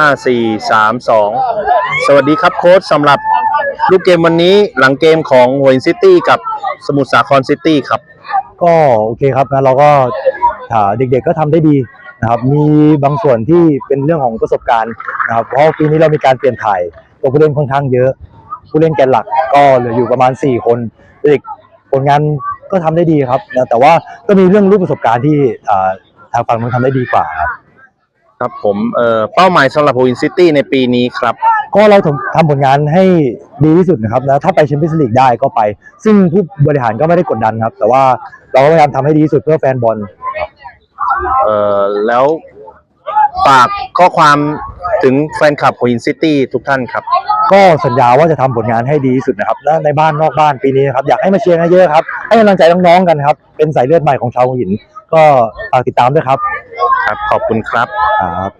ห้าสี่สามสองสวัสดีครับโค้ชสำหรับลูกเกมวันนี้หลังเกมของหัวหินซิตี้กับสมุทรสาครซิตี้ครับ ก็โอเคครับนะเราก็อ่าเด็กๆก็ทำได้ดีนะครับมีบางส่วนที่เป็นเรื่องของประสบการณ์นะครับเพราะปีนี้เรามีการเปลี่ยนถ่ายตัวผู้เล่นค่อนข้างเยอะ ผู้เล่นแกนหลักก็เหลืออยู่ประมาณ 4 คนเด็กผลงานก็ทำได้ดีครับนะแต่ว่าก็มีเรื่องรูปประสบการณ์ที่อ่าทางฝั่งนู้นทำได้ดีกว่าครับ ครับผมเอ่อเป้าหมายสำหรับหัวหินซิตี้ในปีนี้ครับ ก็เราทำผลงานให้ดีที่สุดนะครับนะถ้าไปแชมเปี้ยนส์ลีกได้ก็ไป ซึ่งผู้บริหารก็ไม่ได้กดดันครับ แต่ว่าเราก็พยายามทำให้ดีที่สุดเพื่อแฟนบอล เอ่อแล้วฝากข้อความถึงแฟนคลับหัวหินซิตี้ทุกท่านครับ ก็สัญญาว่าจะทำผลงานให้ดีที่สุดนะครับและในบ้านนอกบ้านปีนี้นะครับอยากให้มาเชียร์กันเยอะครับให้กำลังใจน้องๆกันครับเป็นสายเลือดใหม่ของชาวหัวหิน ก็ฝากติดตามด้วยครับ ครับขอบคุณครับ ครับ